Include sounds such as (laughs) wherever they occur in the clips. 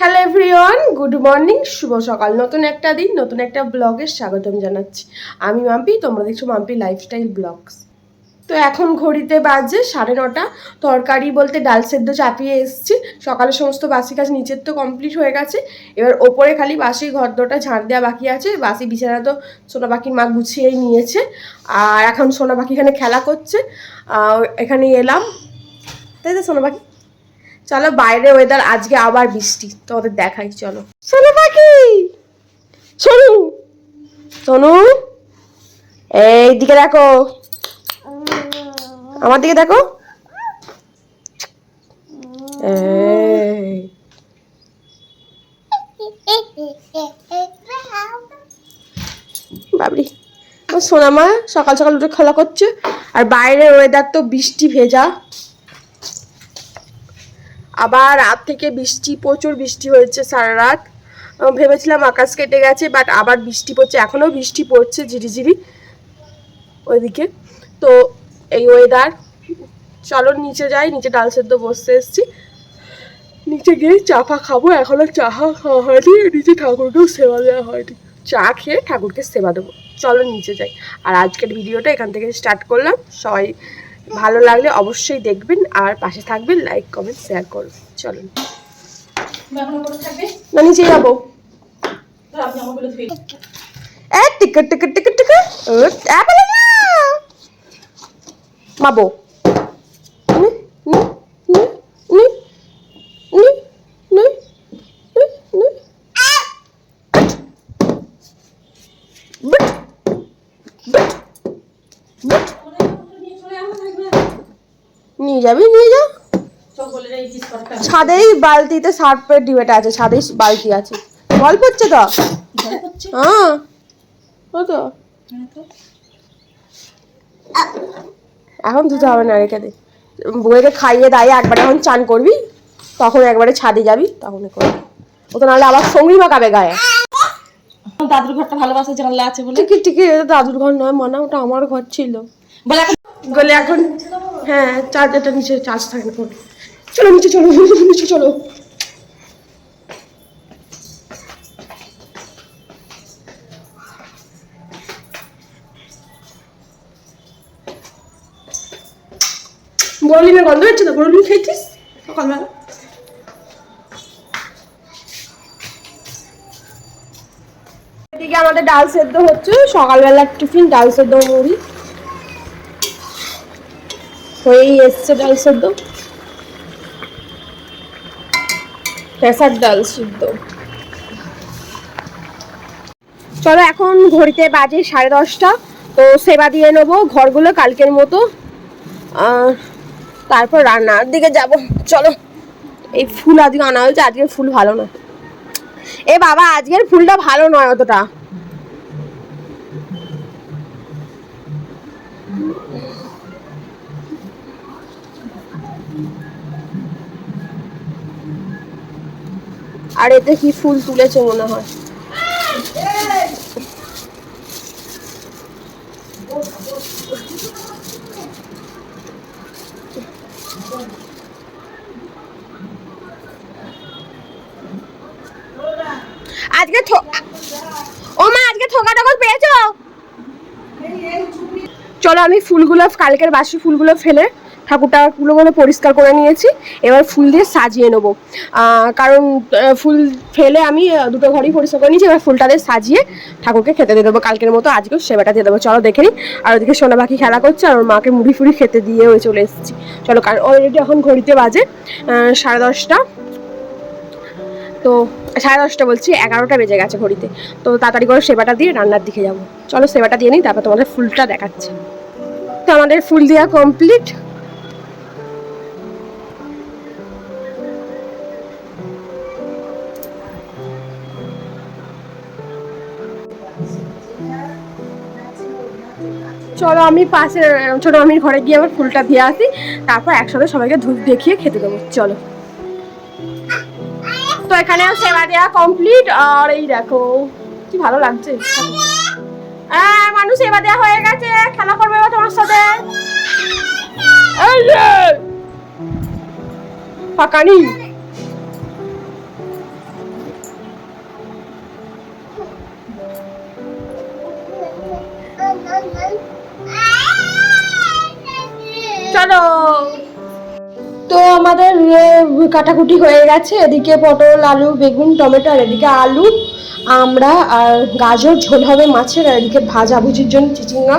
Hello everyone good morning শুভ সকাল। নতুন একটা দিন, নতুন একটা ব্লগের স্বাগতম জানাচ্ছি। আমি মাম্পি, তোমরা দেখছ মাম্পি লাইফস্টাইল ব্লগস তো এখন ঘড়িতে বাজে সাড়ে নটা, তরকারি বলতে ডাল সেদ্ধ চাপিয়ে এসেছি। সকালের সমস্ত বাসি কাজ নিচের তো কমপ্লিট হয়ে গেছে। এবার ওপরে খালি বাসি ঘরদোটা ঝাঁট দেওয়া বাকি আছে। বাসি বিছানা তো সোনা পাখির মা গুছিয়েই নিয়েছে। আর এখন সোনা পাখি এখানে খেলা করছে। এখানে এলাম। তাই তো সোনা পাখি? চলো বাইরে ওয়েদার আজকে আবার বৃষ্টি। তোমাদের দেখাই, চলো। সোনু পাখি! সোনু! সোনু! এই দিকে দেখো। আমার দিকে দেখো। বাবরি। সোনামা সকাল সকাল উঠে খেলা করছে, আর বাইরের ওয়েদার তো বৃষ্টি ভেজা। আবার রাত থেকে বৃষ্টি, প্রচুর বৃষ্টি হয়েছে সারা রাত। ভেবেছিলাম আকাশ কেটে গেছে বাট আবার বৃষ্টি পড়ছে। এখনও বৃষ্টি পড়ছে ঝিরিঝিরি ওইদিকে। তো এই ওয়েদার চলো নিচে যাই, নিচে ডাল সেদ্ধ বসতে এসছি। নিচে গিয়ে চা ফা খাব, এখনও চা খাওয়া হয়নি, নিচে ঠাকুরকেও সেবা দেওয়া হয়নি। চা খেয়ে ঠাকুরকে সেবা দেবো। চলো নিচে যাই। আর আজকের ভিডিওটা এখান থেকে স্টার্ট করলাম। সবাই ভালো লাগলে অবশ্যই দেখবেন আর পাশে থাকবেন লাইক কমেন্ট শেয়ার করবেন। চলুন। না নিচে যাব। টিকট টিকট টিকট টিকট। মাবো। নিয়ে যাবি নিয়ে যা। ছাদেই বালতিতে সার্ফের ডিবেটা আছে ছাদেই বালতি আছে। গল্প হচ্ছে তো? হ্যাঁ। ও তো। এখন ধুতে হবে না রেখে দে। বউকে খাইয়ে দাইয়ে একবারে এখন চান করবি তখন একবারে ছাদে যাবি তখন করবি। ও তো নাহলে আবার সঙ্গী মাখাবে গায়ে। দাদুর ঘরটা ভালোবাসা জানলা আছে বলে। ঠিকই এটা দাদুর ঘর নয় মনে ওটা আমার ঘর ছিল। বলে এখন গলে এখন হ্যাঁ চার্জারটা নিচে চার্জ থাকে না ফোন চলো, নিচে চলো (laughs) নিচে চলো। বরলিনের গন্ধ হচ্ছে তো? বরলিন খেয়েছিস? সকালবেলা। এদিকে আমাদের ডাল সেদ্ধ হচ্ছে। সকালবেলার টিফিন, ডাল সেদ্ধ মুড়ি। হয়েই এসছে ডাল সেদ্ধ। পেঁচার ডাল সিদ্ধ। চলো এখন ঘড়িতে বাজে সাড়ে দশটা, তো সেবা দিয়ে নেব ঘরগুলো কালকের মতো। তারপর রান্নার দিকে যাব। চলো, এই ফুল আজকে আনা হয়েছে আজকের ফুল ভালো না এ বাবা, আজকের ফুলটা ভালো নয় অতটা। আর এতে কি ফুল তুলেছে মনে হয়? আজকে ও মা, আজকে থোকা টকল পেয়েছ? চলো আমি ফুলগুলো, কালকের বাসি ফুলগুলো ফেলে ঠাকুরটাগুলো মানে পরিষ্কার করে নিয়েছি। এবার ফুল দিয়ে সাজিয়ে নেব। কারণ ফুল ফেলে আমি দুটো ঘরই পরিষ্কার করে নিয়েছি। এবার ফুলটা দিয়ে সাজিয়ে ঠাকুরকে খেতে দিয়ে দেবো। কালকের মতো আজকেও সেবাটা দিয়ে দেবো। চলো দেখে নিই। আর ওদিকে সোনা পাখি খেলা করছে আর ওর মাকে মুড়ি ফুড়ি খেতে দিয়ে ওই চলে এসেছি। চলো কারণ অলরেডি এখন ঘড়িতে বাজে সাড়ে দশটা। তো, সাড়ে দশটা বলছি, এগারোটা বেজে গেছে ঘড়িতে। তো তাড়াতাড়ি করে সেবাটা দিয়ে রান্নার দিকে যাব। চলো, সেবাটা দিয়ে নিই, তারপর তোমাদের ফুলটা দেখাচ্ছে। তো আমাদের ফুল দেওয়া কমপ্লিট চলো আমি পাশে ছোট মামির ঘরে গিয়ে আবার ফুলটা দিয়ে আসি, তারপর একসাথে সবাইকে ধূপ দেখিয়ে খেতে দেবো। চলো। তো এখানেও সেবা দেওয়া কমপ্লিট আর এই দেখো, কি ভালো লাগছে। হ্যাঁ মানুষ সেবা দেওয়া হয়ে গেছে, খেলা করবে তোমার সাথে। এই কাটাকুটি হয়ে গেছে। এদিকে পটল, আলু, বেগুন, টমেটো, আর এদিকে আলু, আমরা আর গাজর, ঝোল হবে মাছের, আর এদিকে ভাজা ভুজির জন্য চিচিঙ্গা,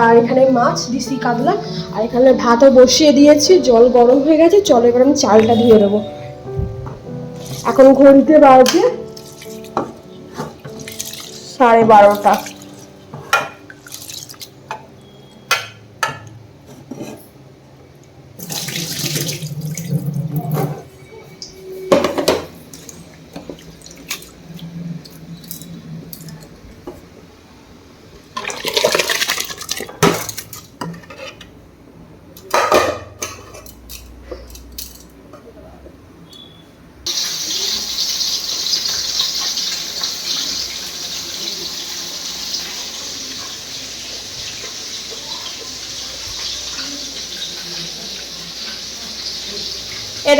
আর এখানে মাছ দিছি কাতলা, আর এখানে ভাতও বসিয়ে দিয়েছি। জল গরম হয়ে গেছে, চলো এবার আমি চালটা ধুয়ে দেবো এখন ঘড়িতে বাজে সাড়ে বারোটা।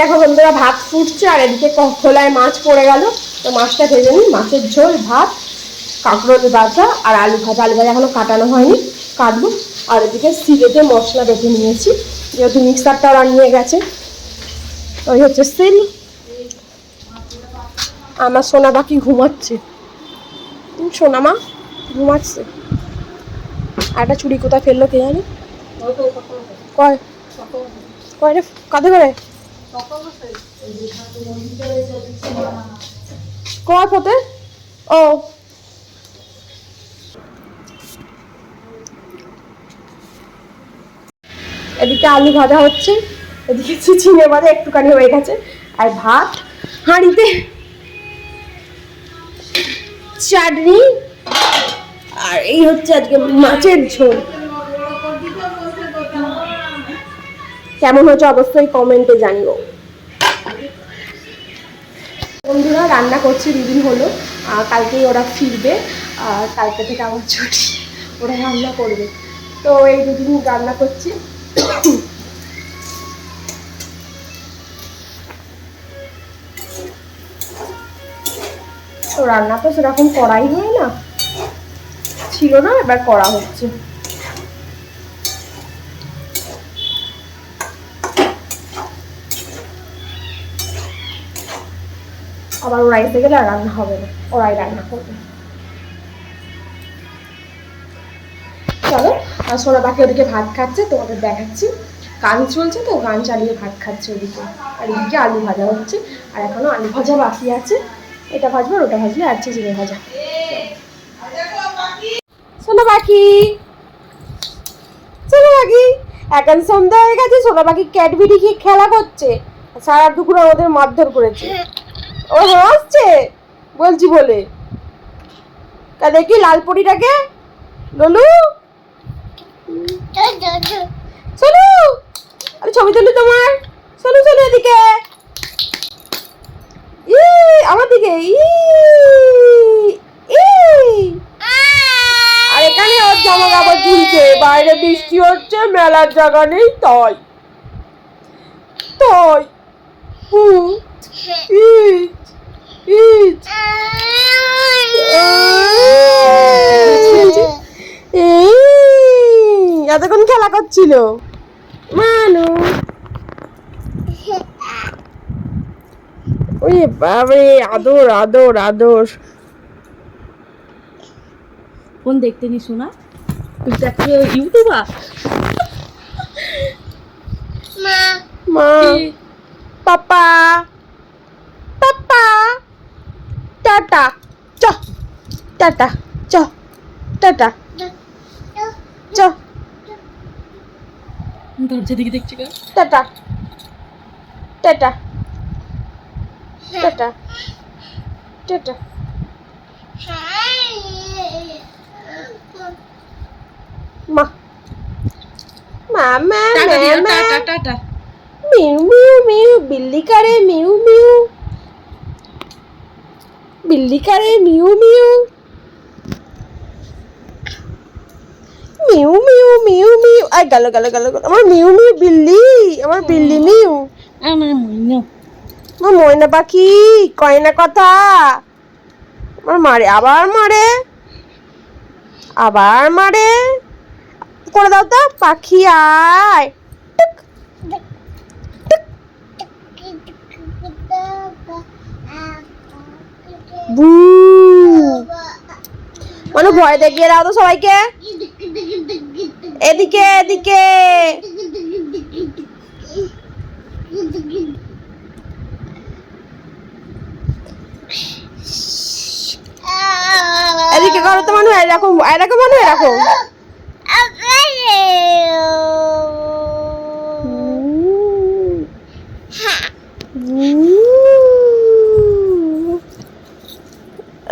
দেখো বন্ধুরা, ভাত ফুটছে আর এদিকে খোলায় মাছ পড়ে গেল। তো মাছটা ভেজে নিই। মাছের ঝোল, ভাত, কাঁকরোল ভাজা আর আলু ভাজা। আলু ভাজা এখনও কাটানো হয়নি, কাটবো। আর এদিকে সিলেটে মশলা বেটে নিয়েছি, যেহেতু মিক্সারটা ওরা নিয়ে গেছে। ওই হচ্ছে সিল। আমার সোনা পাখি ঘুমাচ্ছে। সোনা মা ঘুমাচ্ছে। আর একটা চুড়ি কোথায় ফেলল কে জানি? কয়? কয় রে, কাঁধে করে? ও। এদিকে আলু ভাজা হচ্ছে, এদিকে চিচিঙে ভাজা একটুখানি হয়ে গেছে। আর ভাত, হাঁড়িতে চাটনি, আর এই হচ্ছে আজকে মাছের ঝোল। কেমন হচ্ছে অবশ্যই কমেন্টে জানিও। বন্ধুরা, রান্না করছি দুদিন হলো। কালকেই ওরা ফিরবে। আর কালকে থেকে আমার ছুটি। ওরা রান্না করবে। তো এই দুদিন রান্না করছি। তো রান্না তো সেরকম করাই হয় না। ছিল না, এবার করা হচ্ছে। আবার ওরা এসে গেলে আর রান্না হবে না, ওরাই রান্না করবে। চলো, আর সোনা পাখি ওদিকে ভাত খাচ্ছে, তোমাদের দেখাচ্ছি। গান চলছে তো, গান চালিয়ে ভাত খাচ্ছে ওদিকে। আর এদিকে আলু ভাজা হচ্ছে, আর এখনও আলু ভাজা বাকি আছে। এটা ভাজবো আর ওটা ভাজলে আর চিচিঙে ভাজা। সোনা পাখি! সোনা পাখি! এখন সন্ধ্যা হয়ে গেছে, সোনা পাখি ক্যাডবেরি খেয়ে খেলা করছে। সারা দুপুরে ওদের মারধর করেছে। ও হাসছে বলছি বলে। তা দেখি লাল পরিটাকে। ললু। চলো। আমি ছবি তুলি তোমার। চলো চলো এদিকে। ই আমার দিকে। ই ই আর এখানে ওর জামা কাপড় ঝুলছে। বাইরে বৃষ্টি হচ্ছে মেলার জায়গা নেই তাই। তাই। হুম ইট ইট এই, এতক্ষণ খেলা করছিল। মানু। ওই বাবারে আদর আদর আদর। ফোন দেখতে নি। শোনা তুই দেখতে ইউটিউবার। মা। Papa papa. টাটা। চ। টাটা। চ। টাটা। চ। দরজা দিকে দেখছি টাটা। টাটা। টাটা। টাটা। মা। মা মা মা। টাটা টাটা। মিউ মিউ মিউ বিল্লি করে মিউ মিউ। বিল্লি করে মিউ মিউ। মিউ মিউ মিউ মিউ। আই গেল গেল গেল গেল। আমার মিউ মিউ বিল্লি আমার বিল্লি মিউ। আমার মইনো আমার ময়না পাখি কয় না কথা। আমার মারে আবার মারে। আবার মারে। করে দাও তো পাখি আয় টুক মানে ভয় দেখিয়ে দাও তো সবাইকে। এদিকে এদিকে। এদিকে করো তো মানু, এরকম এরকম মানু এরকম।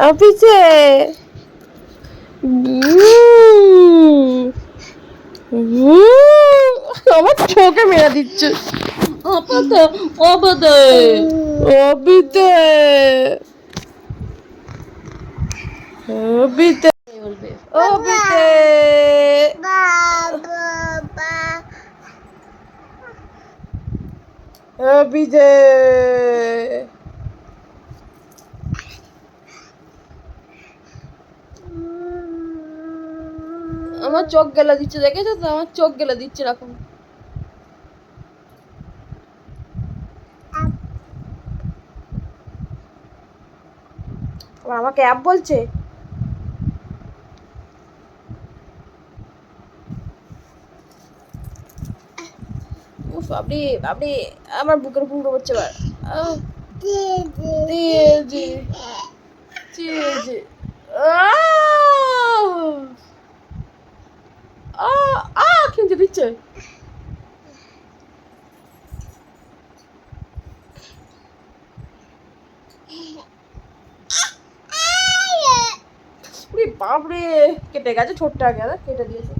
অফিসে। আমার চোখে মেরে দিচ্ছে। আপাতে আপাতে। অবিতে অবিতে অবিতে অবিতে আমার চোখ গেলা দিচ্ছে, দেখেছ তো? আমার চোখ গেলে দিচ্ছে এরকম। আমাকে অ্যাপ বলছে? উফ বাবরে বাবরে আমার বুকের উপর উঠে পড়ছে এবার। জি জি জি জি দিচ্ছে উরে বাপরে! কেটে গেছে ছোট্ট আগে কেটে দিয়েছে।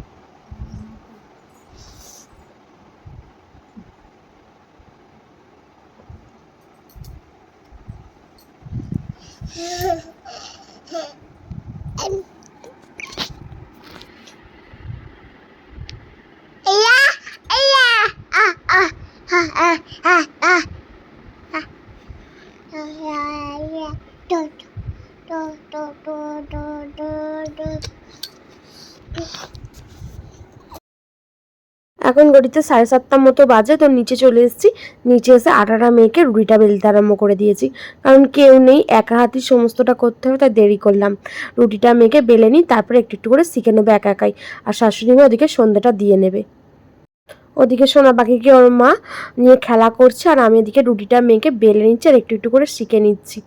এখন ঘড়িতে সাড়ে সাতটার মতো বাজে, তো নিচে চলে এসেছি। নিচে এসে আটাটা মেয়েকে রুটিটা বেলতে আরম্ভ করে দিয়েছি। কারণ কেউ নেই, একা হাতি সমস্তটা করতে হবে, তাই দেরি করলাম। রুটিটা মেয়েকে বেলে নিই, তারপরে একটু একটু করে শিখে নেবে একা একাই। আর শাশুড়ি মেয়ে ওদিকে সন্ধ্যাটা দিয়ে নেবে। ওদিকে সোনা পাখিকে ওর মা নিয়ে খেলা করছে, আর আমি এদিকে রুটিটা মেয়েকে বেলে নিচ্ছি আর একটু একটু করে শিখে নিচ্ছি।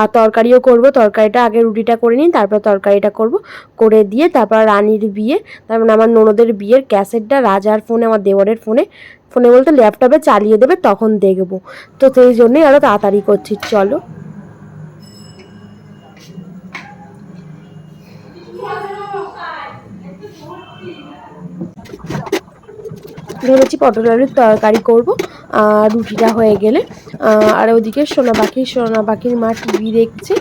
আর তরকারিও করব, তরকারিটা আগে রুটিটা করে নিই, তারপর তরকারিটা করব, করে দিয়ে তারপর রানীর বিয়ে, তারপর আমার ননদের বিয়ের ক্যাসেটটা রাজার ফোনে, আমার দেওয়ারের ফোনে ফোনে বলতে ল্যাপটপে চালিয়ে দেবে, তখন দেখব। তো সেই জন্যই আরও তাড়াতাড়ি করছি, চলো। ভেবেছি পটল আলুর তরকারি করব। রুটিটা হয়ে গেলে আর ওদিকে সোনা পাখি সোনা পাখির মা টিভি দেখছে,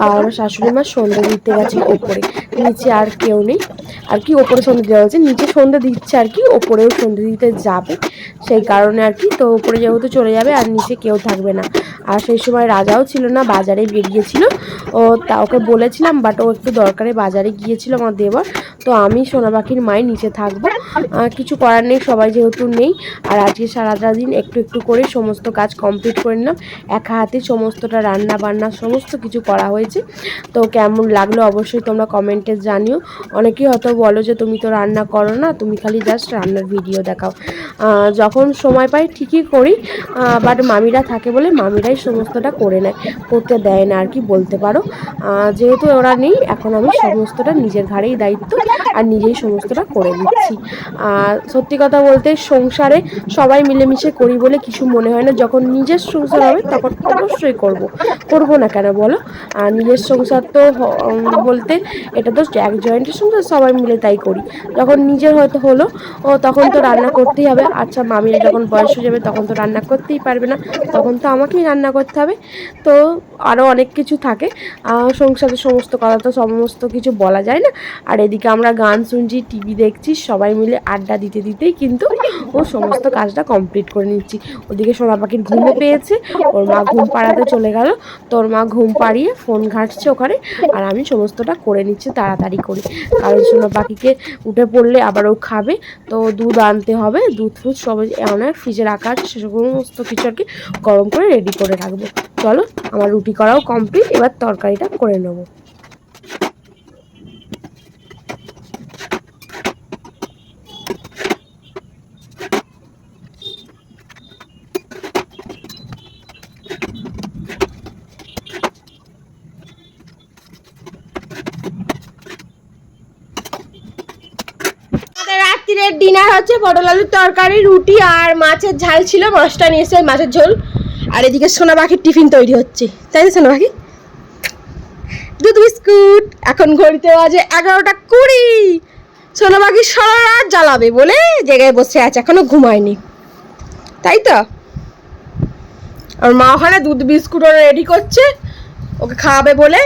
আর আমার শাশুড়ি মা সন্ধ্যে দিতে গেছে ওপরে। নিচে আর কেউ নেই। আর কি ওপরে সন্ধ্যে দেওয়া হয়েছে? নিচে সন্ধ্যে দিচ্ছে আর কি, ওপরেও সন্ধ্যে দিতে যাবে। সেই কারণে আর কি, তো ওপরে যেহেতু চলে যাবে, আর নিচে কেউ থাকবে না। আর সেই সময় রাজাও ছিল না, বাজারে বেরিয়েছিল। ও তা ওকে বলেছিলাম বাট ও একটু দরকারে বাজারে গিয়েছিল আমার দেবর তো আমি সোনা পাখির মায়ের নিচে থাকব। কিছু করার নেই, সবাই যেহেতু নেই। আর আজকে সারাটা দিন একটু একটু করে সমস্ত কাজ কমপ্লিট করে নিলাম। একা হাতে সমস্তটা রান্না বান্না সমস্ত কিছু করা হয়েছে। তো কেমন লাগল অবশ্যই তোমরা কমেন্টে জানিও। অনেকেই হয়তো বলো যে, তুমি তো রান্না করো না, তুমি খালি জাস্ট রান্নার ভিডিও দেখাও। যখন সময় পাই ঠিকই করি বাট মামিরা থাকে বলে মামিরাই সমস্তটা করে নেয়, করতে দেয় না আর কি বলতে পারো। যেহেতু ওরা নেই, এখন আমি সমস্তটা নিজের ঘাড়েই দায়িত্ব আর নিজেই সমস্তটা করে দিচ্ছি সত্যি কথা বলতে সংসারে সবাই মিলেমিশে করি বলে কিছু মনে হয় না। যখন নিজের সংসার হবে, তখন অবশ্যই করব। করব না কেন বলো? আর নিজের সংসার তো বলতে এটা তো এক জয়েন্টের সংসার, সবাই মিলে তাই করি। যখন নিজের হয়তো হলো, ও তখন তো রান্না করতেই হবে। আচ্ছা মামির যখন বয়স হয়ে যাবে, তখন তো রান্না করতেই পারবে না। তখন তো আমাকেই রান্না করতে হবে। তো আরও অনেক কিছু থাকে। সংসারের সমস্ত কথা তো সমস্ত কিছু বলা যায় না। আর এদিকে আমরা গান শুনছি, টিভি দেখছি, সবাই মিলে আড্ডা দিতে দিতেই কিন্তু ও সমস্ত কাজটা কমপ্লিট করে নিচ্ছি। ওদিকে সোনা পাখির ঘুমও পেয়েছে, ওর মা ঘুম পাড়াতে চলে গেল। তোর মা ঘুম পাড়িয়ে ফোন ঘাঁটছে ওখানে, আর আমি সমস্তটা করে নিচ্ছি, তাড়াতাড়ি করে। কারণ সোনা পাখিকে উঠে পড়লে আবার ও খাবে, তো দুধ আনতে হবে, দুধ ফুধ সব অনেক ফ্রিজে রাখা আছে, সে সমস্ত কিছু আর কি গরম করে রেডি করে রাখব। চলো, আমার রুটি করাও কমপ্লিট এবার তরকারিটা করে নেব আমাদের রাত্রিরের ডিনার হচ্ছে পটল আলুর তরকারি, রুটি আর মাছের ঝাল ছিল মাছটা নিয়ে এসে মাছের ঝোল। আর এদিকে সোনা পাখির টিফিন তৈরি হচ্ছে। তাই তো সোনা পাখি? দুধ বিস্কুট এখন ঘড়িতে বাজে এগারোটা কুড়ি। সোনা পাখি সারা রাত জ্বালাবে বলে জায়গায় বসে আছে, এখনও ঘুমায়নি। তাই তো? আর মা ওখানে দুধ বিস্কুট রেডি করছে, ওকে খাওয়াবে বলে।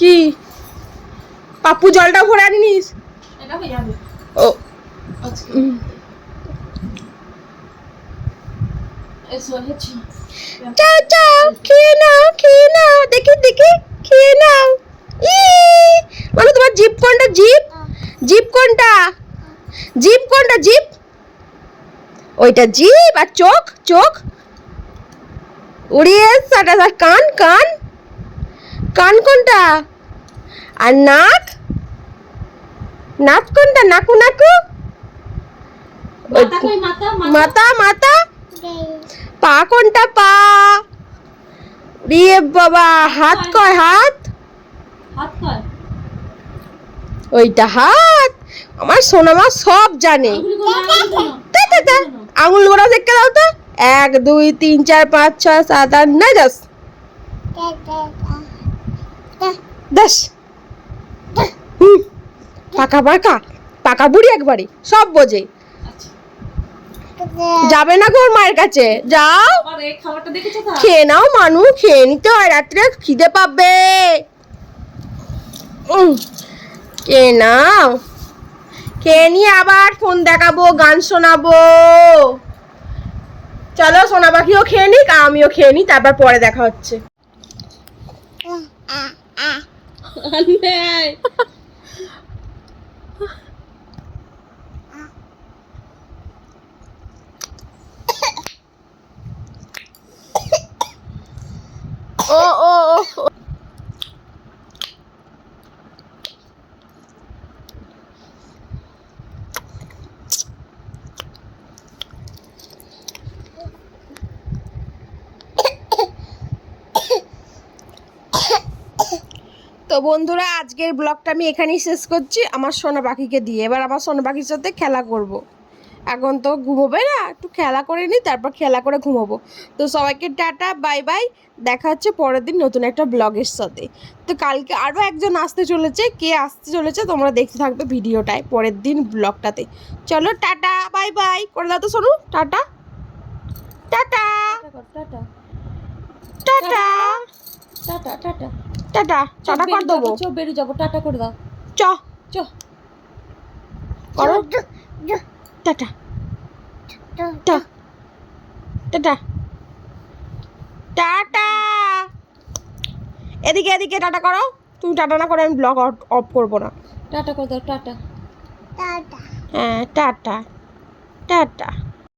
কি? পাপ্পু জলটা ভরে যাবে ও চাও চাও খেয়ে নাও খেয়ে নাও দেখি দেখি. খেয়ে নাও তোমার জিপ জিপ? জিপ কোনটা? Zip zip? ওইটা জিপ আর চোখ চোখ। উড়িয়ে কান কান। কান কোনটা? আর নাক? নাক কোনটা নাকু নাকু? মাথা কই মাথা পা কোনটা পা? রে বাবা হাত কয় হাত? হাত ওইটা হাত। আমার সোনামা সব জানে। আঙুল গোড়া দেখতে দাও তো। এক দুই তিন চার পাঁচ ছয় সাত আট নয় দশ। দশ। হুম, পাকা পাকা পাকা বুড়ি একবারে সব বোঝে। যাবে না গো মায়ের কাছে যাও। খেয়ে নাও মানু খেয়ে নিতে হয় রাত্রে খিদে পাবে। খেয়ে নাও। খেয়ে নিয়ে আবার ফোন দেখাবো গান শোনাবো। চলো সোনা পাখিও খেয়ে নিক আমিও খেয়ে নিই তারপর পরে দেখা হচ্ছে। ও ও। তো বন্ধুরা, আজকের ব্লগটা আমি এখানেই শেষ করছি আমার সোনা পাখিকে দিয়ে এবার আমার সোনা পাখির সাথে খেলা করব। এখন তো ঘুমোবে না একটু খেলা করে নিই তারপর খেলা করে ঘুমোবো। তো সবাইকে টাটা বাই বাই দেখা হচ্ছে পরের দিন নতুন একটা ব্লগের সাথে। তো কালকে আরও একজন আসতে চলেছে কে আসতে চলেছে তোমরা দেখতে থাকবে ভিডিওটায় পরের দিন ব্লগটাতে। চলো টাটা বাই বাই করে দাও তো শোনো tata. Tata. Tata. Tata tata. Tata tata tata কর দেবো। চো বেরিয়ে যাব টাটা করে দাও। চ চো। করো। টাটা টাটা টাটা টাটা এদিকে এদিকে টাটা করো। তুমি টাটা না করে আমি ব্লগ অফ করব না। টাটা করে দাও টাটা হ্যাঁ টাটা টাটা